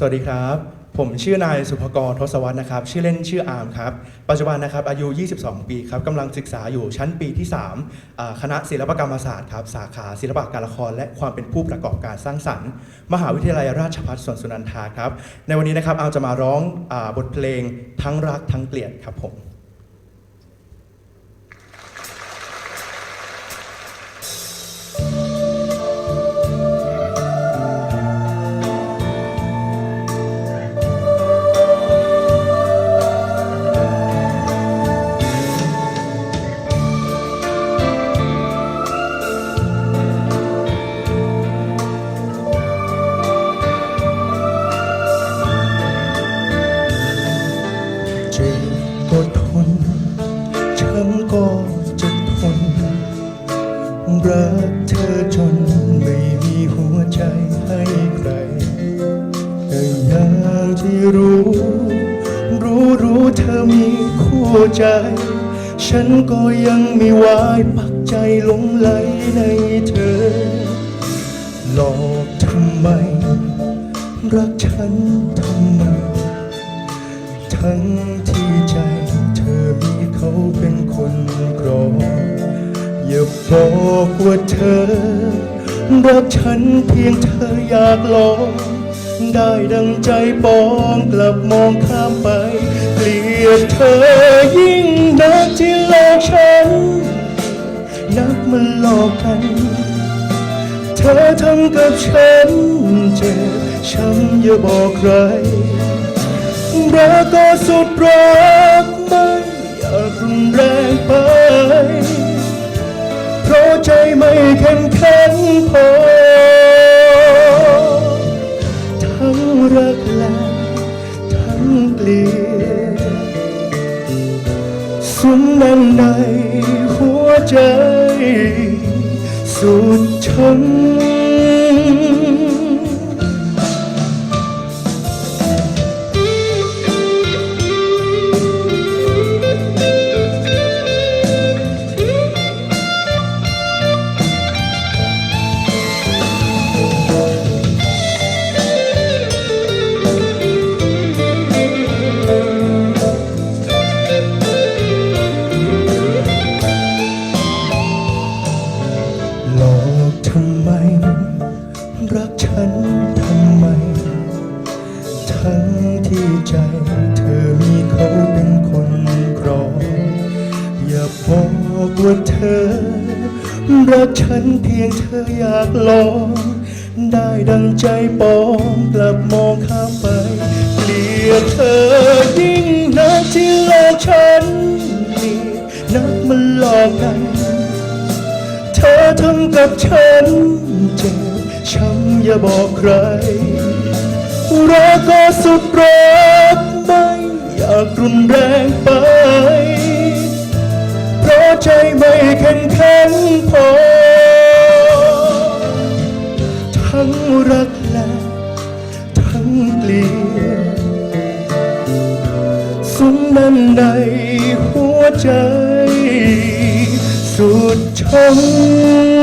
สวัสดีครับ ผมชื่อนายสุภกรทศวรรษนะครับ ชื่อเล่นชื่ออาร์มครับ ปัจจุบันนะครับอายุ 22 ปีครับกำลังศึกษาอยู่ชั้นปีที่3คณะศิลปกรรมศาสตร์ครับ สาขาศิลปะการละคร และความเป็นผู้ประกอบการสร้างสรรค์ มหาวิทยาลัยราชภัฏสวนสุนันทาครับ ในวันนี้นะครับอาร์มจะมาร้องอบทเพลงทั้งรักทั้งเกลียดครับผม จ็บก็ทนช้ำก็จะทน รักเธอจนไม่มีหัวใจให้ใครแต่อย่างที่รู้ รู้รู้เธอมีคู่ใจ ฉันก็ยังไม่วายปักใจหลงไหลในเธอ หลอกทำไม รักฉันทำไม ทั้งที่ใจเธอมีเขาเป็นคนครองอย่าบอกว่าเธอ รักฉันเพียงเธออยากลอง ได้ดังใจปองกลับมองข้ามไปเกลียดเธอยิ่งนักที่หลอกฉัน นักมันหลอกกันเธอทำกับฉันเจ็บช้ำอย่าบอกใคร รักก็สุดรักไม่อยากรุนแรงไป เพราะใจไม่เข้มแข็งพอ ทั้งรักและทั้งเกลียดสุมแน่นในหัวใจ สุดช้ำ ทั้งที่ใจเธอมีเขาเป็นคนครองอย่าบอกว่าเธอ รักฉันเพียงเธออยากลอง ได้ดังใจปองกลับมองข้ามไป เกลียดเธอยิ่งนักที่หลอกฉันนี่นักมันหลอกกันเธอทำกับฉันเจ็บช้ำอย่าบอกใคร ก็สุดรักไม่อยากรุนแรงไปเพราะใจไม่แข็งแข็งพอ ทั้งรักและทั้งเกลียดสุมนั้นในหัวใจ สุดช้ำ